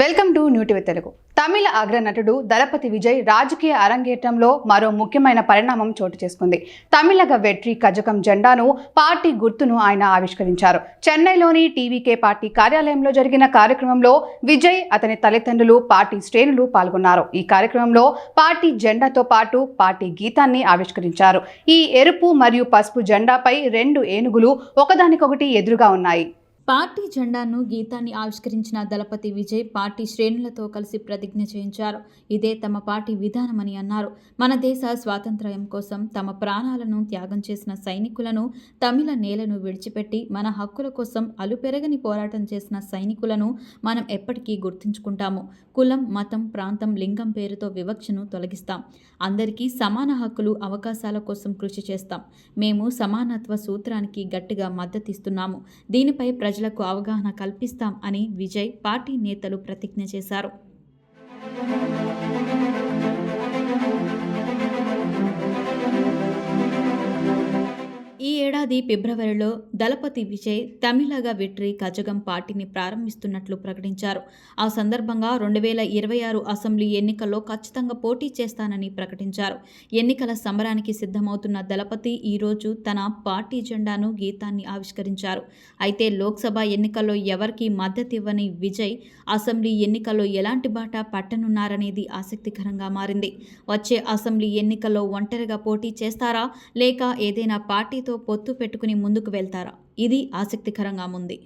Welcome to new TV Telugu. Tamil అగ్రనటుడు Thalapathy Vijay రాజకీయ అరంగేట్రంలో మరో ముఖ్యమైన పరిణామం చోటు చేసుకుంది. తమిళగ వెట్రి కజకం జెండాను పార్టీ గుర్తును ఆయన ఆవిష్కరించారు. చెన్నైలోని టీవీకే పార్టీ కార్యాలయంలో జరిగిన కార్యక్రమంలో విజయ్ అతని తల్లిదండ్రులు పార్టీ శ్రేణులు పాల్గొన్నారు. ఈ కార్యక్రమంలో పార్టీ జెండాతో పాటు పార్టీ గీతాన్ని ఆవిష్కరించారు. ఈ ఎరుపు మరియు పసుపు జెండాపై రెండు ఏనుగులు ఒకదానికొకటి ఎదురుగా ఉన్నాయి. పార్టీ జెండాను గీతాన్ని ఆవిష్కరించిన దళపతి విజయ్ పార్టీ శ్రేణులతో కలిసి ప్రతిజ్ఞ చేయించారు. ఇదే తమ పార్టీ విధానమని అన్నారు. మన దేశ స్వాతంత్ర్యం కోసం తమ ప్రాణాలను త్యాగం చేసిన సైనికులను తమిళ నేలను విడిచిపెట్టి మన హక్కుల కోసం అలుపెరగని పోరాటం చేసిన సైనికులను మనం ఎప్పటికీ గుర్తుంచుకుంటాము. కులం మతం ప్రాంతం లింగం పేరుతో వివక్షను తొలగిస్తాం. అందరికీ సమాన హక్కులు అవకాశాల కోసం కృషి చేస్తాం. మేము సమానత్వ సూత్రానికి గట్టిగా మద్దతిస్తున్నాము. దీనిపై ప్రజలకు అవగాహన కల్పిస్తాం అని విజయ్ పార్టీ నేతలు ప్రతిజ్ఞ చేశారు. ఏడాది ఫిబ్రవరిలో దళపతి విజయ్ తమిళగ విట్రి కజగం పార్టీని ప్రారంభిస్తున్నట్లు ప్రకటించారు. ఆ సందర్భంగా రెండు వేల ఇరవై ఆరు అసెంబ్లీ ఎన్నికల్లో ఖచ్చితంగా పోటీ చేస్తానని ప్రకటించారు. ఎన్నికల సమరానికి సిద్ధమవుతున్న దళపతి ఈరోజు తన పార్టీ జెండాను గీతాన్ని ఆవిష్కరించారు. అయితే లోక్సభ ఎన్నికల్లో ఎవరికీ మద్దతు ఇవ్వని విజయ్ అసెంబ్లీ ఎన్నికల్లో ఎలాంటి బాట పట్టనున్నారనేది ఆసక్తికరంగా మారింది. వచ్చే అసెంబ్లీ ఎన్నికల్లో ఒంటరిగా పోటీ చేస్తారా? లేక ఏదైనా పార్టీతో పొత్తు పెట్టుకుని ముందుకు వెళ్తారా? ఇది ఆసక్తికరంగా ఉంది.